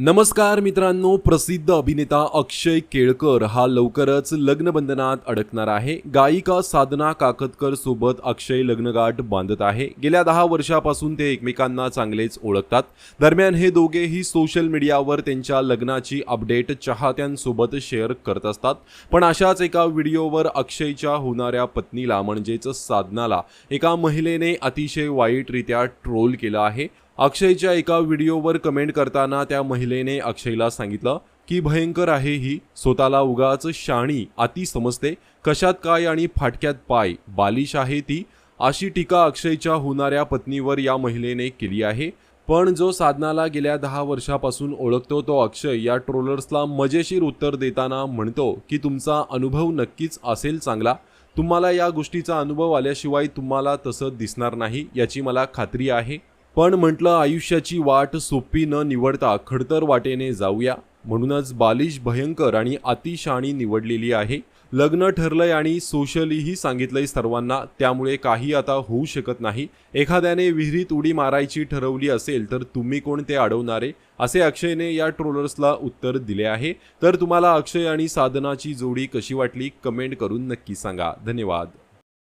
नमस्कार मित्रांनो प्रसिद्ध अभिनेता अक्षय केळकर हा लवकरच लग्नबंधनात अडकणार आहे. गायिका साधना काकतकर सोबत अक्षय लग्नगाठ बांधत आहे. गेल्या दहा वर्षापासून ते एकमेकांना चांगलेच ओळखतात. दरम्यान हे दोघेही सोशल मीडियावर त्यांच्या लग्नाची अपडेट चाहत्यांसोबत शेअर करत असतात. पण अशाच एका व्हिडिओवर अक्षयच्या होणाऱ्या पत्नीला म्हणजेच साधनाला एका महिलेने अतिशय वाईटरित्या ट्रोल केलं आहे. अक्षयच्या एका व्हिडिओवर कमेंट करताना त्या महिलेने अक्षयला सांगितलं की भयंकर आहे ही. स्वतःला उगाच शाणी अति समजते. कशात काय आणि फाटक्यात पाय. बालिश आहे ती. अशी टीका अक्षयच्या होणाऱ्या पत्नीवर या महिलेने केली आहे. पण जो साधनाला गेल्या दहा वर्षापासून ओळखतो तो अक्षय या ट्रोलर्सला मजेशीर उत्तर देताना म्हणतो की तुमचा अनुभव नक्कीच असेल चांगला. तुम्हाला या गोष्टीचा अनुभव आल्याशिवाय तुम्हाला तसं दिसणार नाही याची मला खात्री आहे. पण म्हटलं आयुष्याची वाट सोपी न निवडता खडतर वाटेने जाऊया. म्हणूनच बालिश भयंकर आणि अतिशाणी निवडलेली आहे. लग्न ठरलंय आणि सोशलीही सांगितलंय सर्वांना त्यामुळे काही आता होऊ शकत नाही. एखाद्याने विहिरीत उडी मारायची ठरवली असेल तर तुम्ही कोण ते अडवणारे? असे अक्षयने या ट्रोलर्सला उत्तर दिले आहे. तर तुम्हाला अक्षय आणि साधनाची जोडी कशी वाटली? कमेंट करून नक्की सांगा. धन्यवाद.